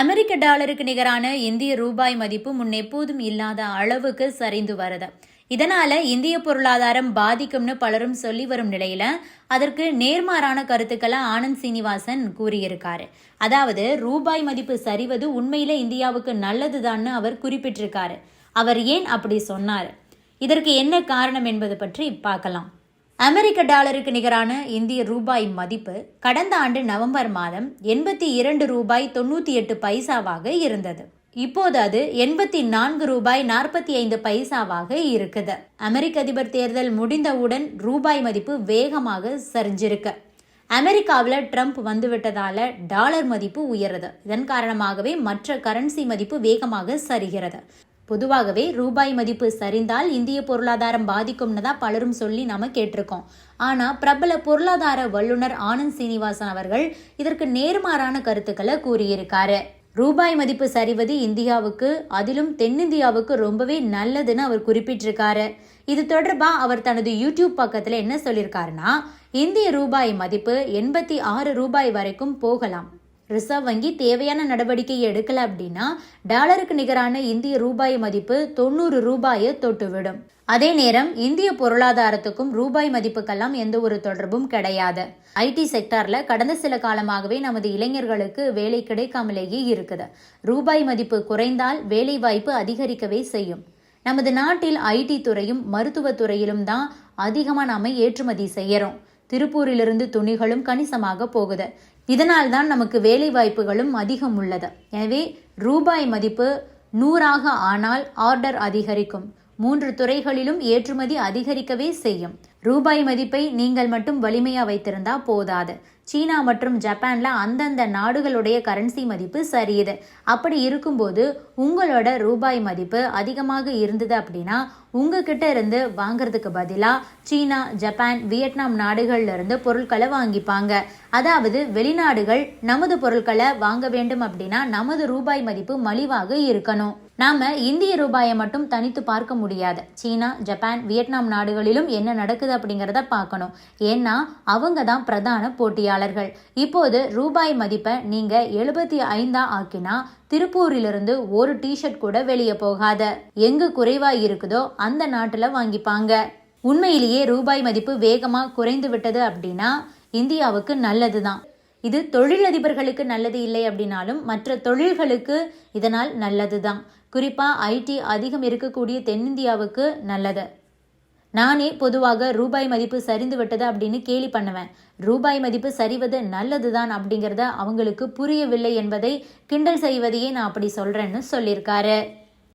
அமெரிக்க டாலருக்கு நிகரான இந்திய ரூபாய் மதிப்பு முன்னெப்போதும் இல்லாத அளவுக்கு சரிந்து வருது. இதனால இந்திய பொருளாதாரம் பாதிக்கும்னு பலரும் சொல்லி வரும் நிலையில அதற்கு நேர்மாறான கருத்துக்களை ஆனந்த் சீனிவாசன் கூறியிருக்காரு. அதாவது ரூபாய் மதிப்பு சரிவது உண்மையில இந்தியாவுக்கு நல்லதுதான்னு அவர் குறிப்பிட்டிருக்காரு. அவர் ஏன் அப்படி சொன்னார்? இதற்கு என்ன காரணம் என்பது பற்றி பார்க்கலாம். அமெரிக்க டாலருக்கு நிகரான இந்திய ரூபாய் மதிப்பு கடந்த ஆண்டு நவம்பர் மாதம் எண்பத்தி இரண்டு ரூபாய் தொண்ணூற்றி எட்டு பைசாவாக இருந்தது. இப்போது அது எண்பத்தி நான்கு ரூபாய் நாற்பத்தி ஐந்து பைசாவாக இருக்குது. அமெரிக்க அதிபர் தேர்தல் முடிந்தவுடன் ரூபாய் மதிப்பு வேகமாக சரிஞ்சிருக்கு. அமெரிக்காவில் ட்ரம்ப் வந்துவிட்டதால டாலர் மதிப்பு உயருது. இதன் காரணமாகவே மற்ற கரன்சி மதிப்பு வேகமாக சரிகிறது. பொதுவாகவே ரூபாய் மதிப்பு சரிந்தால் இந்திய பொருளாதாரம் பாதிக்கும்னு தான் பலரும் சொல்லி நாம கேட்டிருக்கோம். ஆனா பிரபல பொருளாதார வல்லுநர் ஆனந்த் சீனிவாசன் அவர்கள் இதற்கு நேர்மாறான கருத்துக்களை கூறியிருக்காரு. ரூபாய் மதிப்பு சரிவது இந்தியாவுக்கு அதிலும் தென்னிந்தியாவுக்கு ரொம்பவே நல்லதுன்னு அவர் குறிப்பிட்டிருக்காரு. இது தொடர்பா அவர் தனது யூடியூப் பக்கத்துல என்ன சொல்லியிருக்காருன்னா இந்திய ரூபாய் மதிப்பு எண்பத்தி ஆறு ரூபாய் வரைக்கும் போகலாம். ரிசர்வ் வங்கி தேவையான நடவடிக்கை எடுக்கல அப்படின்னா டாலருக்கு நிகரான இந்திய ரூபாய் மதிப்பு தொண்ணூறு ரூபாயை தொட்டுவிடும். அதே நேரம் இந்திய பொருளாதாரத்துக்கும் ரூபாய் மதிப்புக்கெல்லாம் எந்த ஒரு தொடர்பும் கிடையாது. ஐடி செக்டார்ல கடந்த சில காலமாகவே நமது இளைஞர்களுக்கு வேலை கிடைக்காமலேயே இருக்குது. ரூபாய் மதிப்பு குறைந்தால் வேலை வாய்ப்பு அதிகரிக்கவே செய்யும். நமது நாட்டில் ஐடி துறையும் மருத்துவத்துறையிலும் தான் அதிகமாக நாம ஏற்றுமதி செய்யறோம். திருப்பூரிலிருந்து துணிகளும் கணிசமாக போகுது. இதனால் தான் நமக்கு வேலை வாய்ப்புகளும் அதிகம் உள்ளது. எனவே ரூபாய் மதிப்பு நூறாக ஆனால் ஆர்டர் அதிகரிக்கும். மூன்று துறைகளிலும் ஏற்றுமதி அதிகரிக்கவே செய்யும். ரூபாய் மதிப்பை நீங்கள் மட்டும் வலிமையா வைத்திருந்தா போதாது. சீனா மற்றும் ஜப்பான்ல அந்தந்த நாடுகளுடைய கரன்சி மதிப்பு சரியுது. அப்படி இருக்கும்போது உங்களோட ரூபாய் மதிப்பு அதிகமாக இருந்தது அப்படின்னா உங்ககிட்ட இருந்து வாங்குறதுக்கு பதிலாக சீனா ஜப்பான் வியட்நாம் நாடுகள்ல இருந்து பொருட்களை வாங்கிப்பாங்க. அதாவது வெளிநாடுகள் நமது பொருட்களை வாங்க வேண்டும் அப்படின்னா நமது ரூபாய் மதிப்பு மலிவாக இருக்கணும். நாம் இந்திய ரூபாயை மட்டும் தனித்து பார்க்க முடியாது. சீனா ஜப்பான் வியட்நாம் நாடுகளிலும் என்ன நடக்குது அப்படிங்கிறத பார்க்கணும். ஏன்னா அவங்க தான் பிரதான போட்டியாளர்கள். இப்போது ரூபாய் மதிப்பை நீங்கள் எழுபத்தி ஐந்தா ஆக்கினா திருப்பூரிலிருந்து ஒரு டிஷர்ட் கூட வெளியே போகாத. எங்கு குறைவாக இருக்குதோ அந்த நாட்டில் வாங்கிப்பாங்க. உண்மையிலேயே ரூபாய் மதிப்பு வேகமாக குறைந்து விட்டது அப்படின்னா இந்தியாவுக்கு நல்லதுதான். இது தொழிலதிபர்களுக்கு நல்லது இல்லை அப்படின்னாலும் மற்ற தொழில்களுக்கு இதனால் நல்லது தான் குறிப்பாக ஐடி அதிகம் இருக்கக்கூடிய தென்னிந்தியாவுக்கு நல்லது. நானே பொதுவாக ரூபாய் மதிப்பு சரிந்து விட்டது அப்படின்னு கேலி பண்ணுவேன். ரூபாய் மதிப்பு சரிவது நல்லதுதான் அப்படிங்கிறத அவங்களுக்கு புரியவில்லை என்பதை கிண்டல் செய்வதையே நான் அப்படி சொல்கிறேன்னு சொல்லியிருக்காரு.